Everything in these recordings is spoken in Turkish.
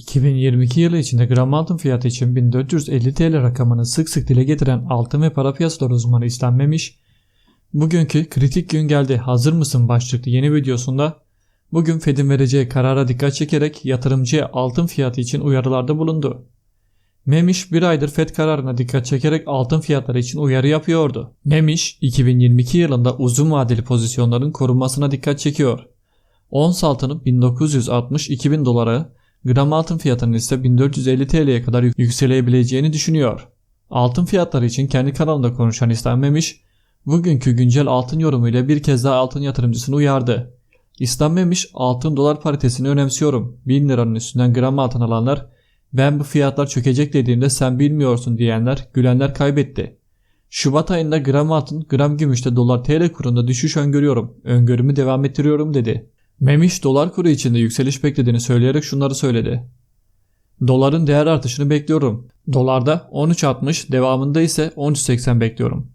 2022 yılı içinde gram altın fiyatı için 1450 TL rakamını sık sık dile getiren altın ve para piyasaları uzmanı istenmemiş. Bugünkü kritik gün geldi hazır mısın başlıklı yeni videosunda bugün Fed'in vereceği karara dikkat çekerek yatırımcıya altın fiyatı için uyarılarda bulundu. Memiş bir aydır Fed kararına dikkat çekerek altın fiyatları için uyarı yapıyordu. Memiş 2022 yılında uzun vadeli pozisyonların korunmasına dikkat çekiyor. Ons altının 1960-2000 dolara, gram altın fiyatının ise 1450 TL'ye kadar yükselebileceğini düşünüyor. Altın fiyatları için kendi kanalında konuşan istenmemiş, bugünkü güncel altın yorumuyla bir kez daha altın yatırımcısını uyardı. İstenmemiş altın dolar paritesini önemsiyorum. 1000 liranın üstünden gram altın alanlar ben bu fiyatlar çökecek dediğimde sen bilmiyorsun diyenler gülenler kaybetti. Şubat ayında gram altın gram gümüşte dolar TL kurunda düşüş öngörüyorum. Öngörümü devam ettiriyorum dedi. Memiş dolar kuru içinde yükseliş beklediğini söyleyerek şunları söyledi. Doların değer artışını bekliyorum. Dolarda 13.60 devamında ise 13.80 bekliyorum.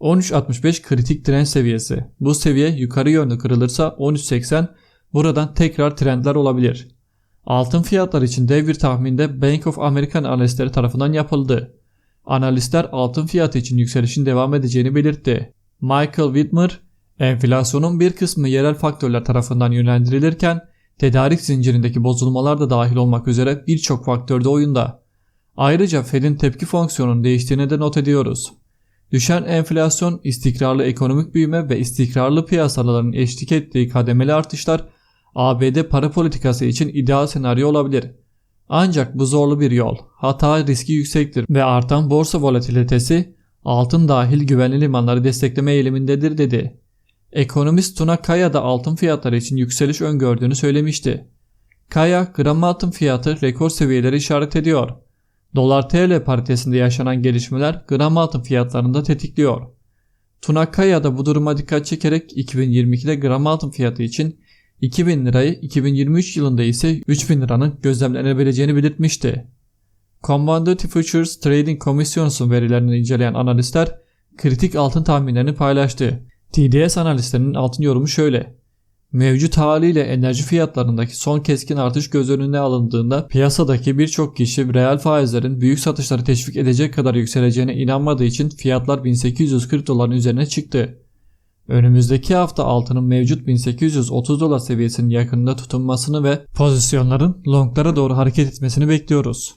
13.65 kritik trend seviyesi. Bu seviye yukarı yönlü kırılırsa 13.80 buradan tekrar trendler olabilir. Altın fiyatları için dev bir tahminde Bank of America analistleri tarafından yapıldı. Analistler altın fiyatı için yükselişin devam edeceğini belirtti. Michael Whitmer, enflasyonun bir kısmı yerel faktörler tarafından yönlendirilirken tedarik zincirindeki bozulmalar da dahil olmak üzere birçok faktör de oyunda. Ayrıca Fed'in tepki fonksiyonunun değiştiğini de not ediyoruz. Düşen enflasyon, istikrarlı ekonomik büyüme ve istikrarlı piyasaların eşlik ettiği kademeli artışlar ABD para politikası için ideal senaryo olabilir. Ancak bu zorlu bir yol. Hata riski yüksektir ve artan borsa volatilitesi altın dahil güvenli limanları destekleme eğilimindedir dedi. Ekonomist Tuna Kaya da altın fiyatları için yükseliş öngördüğünü söylemişti. Kaya gram altın fiyatı rekor seviyeleri işaret ediyor. Dolar TL paritesinde yaşanan gelişmeler gram altın fiyatlarında tetikliyor. Tuna Kaya da bu duruma dikkat çekerek 2022'de gram altın fiyatı için 2000 lirayı 2023 yılında ise 3000 liranın gözlemlenebileceğini belirtmişti. Commodity Futures Trading Commission'un verilerini inceleyen analistler kritik altın tahminlerini paylaştı. TDS analistlerinin altın yorumu şöyle. Mevcut haliyle enerji fiyatlarındaki son keskin artış göz önüne alındığında piyasadaki birçok kişi reel faizlerin büyük satışları teşvik edecek kadar yükseleceğine inanmadığı için fiyatlar 1840 doların üzerine çıktı. Önümüzdeki hafta altının mevcut 1830 dolar seviyesinin yakınında tutunmasını ve pozisyonların longlara doğru hareket etmesini bekliyoruz.